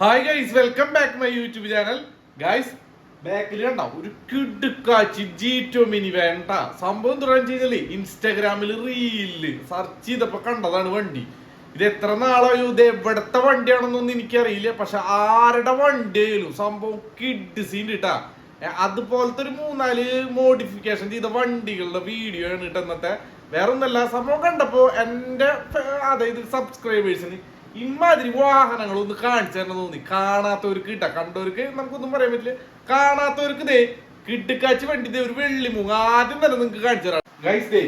Hi guys welcome back my YouTube channel guys ബാക്കിൽ കണ്ട ഒരു കിടുക്കാച്ചി ജി ടു മിനി വേണ്ട. സംഭവം തുടങ്ങി കഴിഞ്ഞാൽ ഇൻസ്റ്റാഗ്രാമിൽ റീൽ സെർച്ച് ചെയ്തപ്പോ കണ്ടതാണ് വണ്ടി. ഇത് എത്ര നാളായോ? ഇത് എവിടത്തെ വണ്ടിയാണെന്നൊന്നും എനിക്കറിയില്ല. പക്ഷെ ആരുടെ വണ്ടിയായാലും സംഭവം കിഡ് സീൻ കിട്ടാ അതുപോലത്തെ ഒരു മൂന്നാൽ മോഡിഫിക്കേഷൻ ചെയ്ത വണ്ടികളുടെ വീഡിയോ ആണ് കിട്ടുന്നത് വേറെ ഒന്നല്ല സംഭവം കണ്ടപ്പോ എന്റെ അതായത് സബ്സ്ക്രൈബേഴ്സിന് ഇമാതിരി വാഹനങ്ങൾ ഒന്ന് കാണിച്ചു തരണം തോന്നി. കാണാത്തവർക്ക് കിട്ടാ കണ്ടവർക്ക് നമുക്കൊന്നും പറയാൻ പറ്റില്ല. കാണാത്തവർക്ക് ദേ കിട്ടുക്കാച്ചി വണ്ടി ദേ ഒരു വെള്ളിമുങ്ങ ആദ്യം തന്നെ നിങ്ങൾക്ക് കാണിച്ചു തരാം. ഗൈസ് ദേ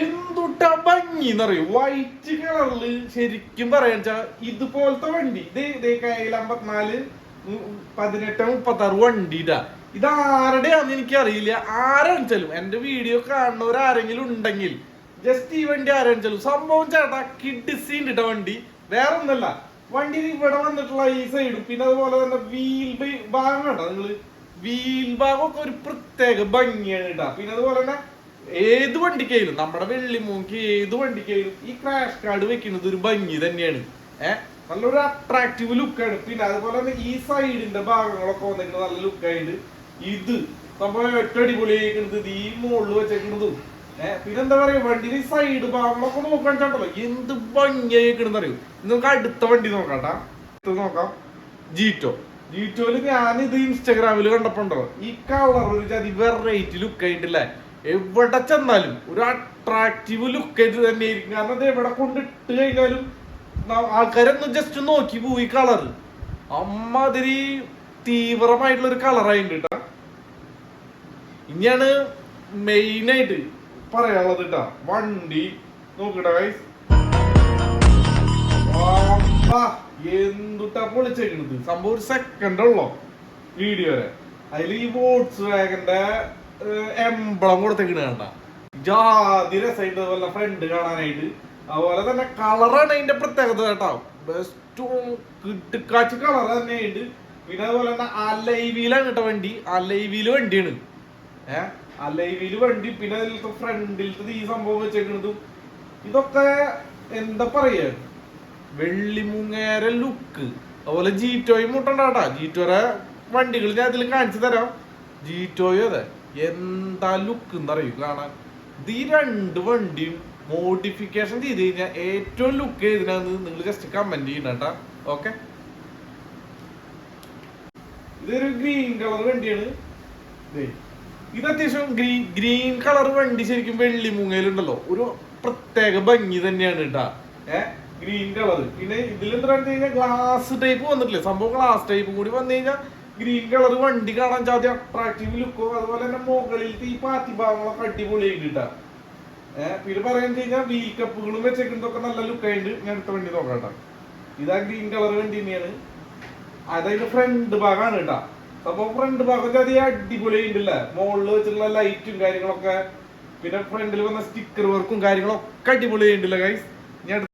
എന്തുട്ടാ ഭംഗി എന്നറിയോ വൈറ്റ് കളറിൽ ശരിക്കും പറയാന്ന് വെച്ചാ ഇതുപോലത്തെ വണ്ടി. ഇതേ ഇതേ കയ്യിൽ അമ്പത്തിനാല് പതിനെട്ട് മുപ്പത്തി ആറ് വണ്ടി ഇതാ ഇത് ആരുടെയാന്ന് എനിക്ക് അറിയില്ല ആരാണെച്ചാലും എന്റെ വീഡിയോ കാണുന്നവർ ആരെങ്കിലും ഉണ്ടെങ്കിൽ ജസ്റ്റ് ഈ വണ്ടി ആരാണെച്ചാലും സംഭവം ചേട്ടാ കിഡ്സീൻ ഇട്ട വണ്ടി. വേറെ ഒന്നല്ല വണ്ടി ഇവിടെ വന്നിട്ടുള്ള ഈ സൈഡും പിന്നെ അതുപോലെ തന്നെ വീൽ ഭാഗം കണ്ടോ നിങ്ങൾ? വീൽ ഭാഗം ഒക്കെ ഒരു പ്രത്യേക ഭംഗിയാണ് കേട്ടോ. പിന്നെ അതുപോലെ തന്നെ ഏത് വണ്ടിക്കായാലും നമ്മുടെ വെള്ളിമൂക്ക് ഏത് വണ്ടിക്കായാലും ഈ ക്രാഷ് കാർഡ് വെക്കുന്നത് ഒരു ഭംഗി തന്നെയാണ്. ഏഹ് നല്ലൊരു അട്രാക്റ്റീവ് ലുക്കാണ് പിന്നെ അതുപോലെ തന്നെ ഈ സൈഡിന്റെ ഭാഗങ്ങളൊക്കെ വന്നിട്ട് നല്ല ലുക്കായിട്ട് ഇത് നമ്മൾ ഏറ്റവും അടിപൊളിയായിരിക്കുന്നത് ഈ മുകളിൽ വെച്ചേക്കുന്നതും ഏഹ് പിന്നെ എന്താ പറയാ വണ്ടിയുടെ സൈഡ് ഭാഗങ്ങളൊക്കെ നോക്കാൻ ചേട്ടല്ലോ എന്ത് ഭംഗിയായിക്കണെന്ന് അറിയോ നിങ്ങൾക്ക് അടുത്ത വണ്ടി നോക്കാട്ടാ അടുത്ത് നോക്കാം. ജീറ്റോ ജീറ്റോയിൽ ഞാൻ ഇത് ഇൻസ്റ്റാഗ്രാമിൽ കണ്ടപ്പോണ്ടോ ഈ കളർ ഒരു ജാതി വെറൈറ്റി ലുക്ക് ആയിട്ടില്ലേ? എവിടെ ചെന്നാലും ഒരു അട്രാക്റ്റീവ് ലുക്ക് ആയിട്ട് തന്നെ ആയിരിക്കും കാരണം അത് എവിടെ കൊണ്ടിട്ട് കഴിഞ്ഞാലും ആൾക്കാരൊന്ന് ജസ്റ്റ് നോക്കി പോയി കളർ അമ്മാതിരി തീവ്രമായിട്ടുള്ള ഒരു കളറായിട്ട് കേട്ടാ ഇനിയാണ് മെയിൻ ആയിട്ട് പറയാനുള്ളത് കേട്ടാ വണ്ടി. നോക്കട്ടെ ഗൈസ് എന്തുട്ടാ പൊളിച്ചേക്കണത്? സംഭവം ഒരു സെക്കൻഡ് ഉള്ളോ. വീഡിയോ വരെ. അതിൽ ഈ വോട്സ് വാഗന്റെ എംബ്ലം കൊടുത്തേക്കണ കണ്ട. ജാതി രസമായിട്ട് അതുപോലെ ഫ്രണ്ട് കാണാനായിട്ട്. അതുപോലെ തന്നെ കളറാണ് അതിന്റെ പ്രത്യേകത കേട്ടോ. ബെസ്റ്റ് കിട്ടുക്കാച്ച് കളർ തന്നെയായിട്ട്. പിന്നെ അതുപോലെ തന്നെ അലൈവിയിലാണ് കേട്ടോ വണ്ടി. അലൈവിയിൽ വണ്ടിയാണ്. ഏഹ് അലൈവിയിൽ വണ്ടി പിന്നെ അതിലത്തെ ഫ്രണ്ടിലത്തെ ഈ സംഭവം വെച്ചേക്കണതും. ഇതൊക്കെ എന്താ പറയാ? വെള്ളിമുങ്ങേര ലുക്ക് അതുപോലെ ജീറ്റോയും മുട്ടണ്ടാട്ടാ. ജീറ്റോരെ വണ്ടികൾ ഞാൻ അതിൽ കാണിച്ചു തരാം. ജീറ്റോയും അതെ. എന്താ ലുക്ക് എന്നറിയൂ? കാണാൻ. ഇത് ഈ രണ്ട് വണ്ടിയും മോഡിഫിക്കേഷൻ ചെയ്ത് കഴിഞ്ഞാൽ ഏറ്റവും ലുക്ക് ചെയ്തിനാന്ന് നിങ്ങൾ ജസ്റ്റ് കമന്റ് ചെയ്യണ്ട ഓക്കെ ഇതൊരു ഗ്രീൻ കളർ വണ്ടിയാണ്. ഇത് അത്യാവശ്യം ഗ്രീൻ ഗ്രീൻ കളർ വണ്ടി ശരിക്കും വെള്ളി മുങ്ങയിലുണ്ടല്ലോ. ഒരു പ്രത്യേക ഭംഗി തന്നെയാണ് കേട്ടാ ഏഹ് ഗ്രീൻ കളർ. പിന്നെ ഇതിൽ എന്താ കഴിഞ്ഞാൽ ഗ്ലാസ് ടൈപ്പ് വന്നിട്ടില്ലേ? സംഭവം ഗ്ലാസ് ടൈപ്പ് കൂടി വന്നു കഴിഞ്ഞാൽ ഗ്രീൻ കളർ വണ്ടി കാണാൻ ചാതി അട്രാക്റ്റീവ് ലുക്കും അതുപോലെ തന്നെ മുകളിലത്തെ ഈ പാത്തി ഭാഗങ്ങളൊക്കെ അടിപൊളിയായിട്ട് കിട്ടാ ഏഹ് പിന്നെ പറയുന്നത് കഴിഞ്ഞാൽ വീൽ കപ്പുകളും വെച്ചേക്കുന്നതൊക്കെ നല്ല ലുക്കായിട്ട് ഞാൻ അടുത്ത വണ്ടി നോക്കാം ഇതാ ഗ്രീൻ കളർ വണ്ടി തന്നെയാണ്. അതായത് ഫ്രണ്ട് ഭാഗമാണ് കേട്ടാ സംഭവം ഫ്രണ്ട് ഭാഗം അടിപൊളി അടിപൊളിയായിട്ടില്ല? മുകളിൽ വെച്ചിട്ടുള്ള ലൈറ്റും കാര്യങ്ങളൊക്കെ. പിന്നെ ഫ്രണ്ടിൽ വന്ന സ്റ്റിക്കർ വർക്കും കാര്യങ്ങളൊക്കെ അടിപൊളിയായിട്ടില്ല ഗൈസ് ഞാൻ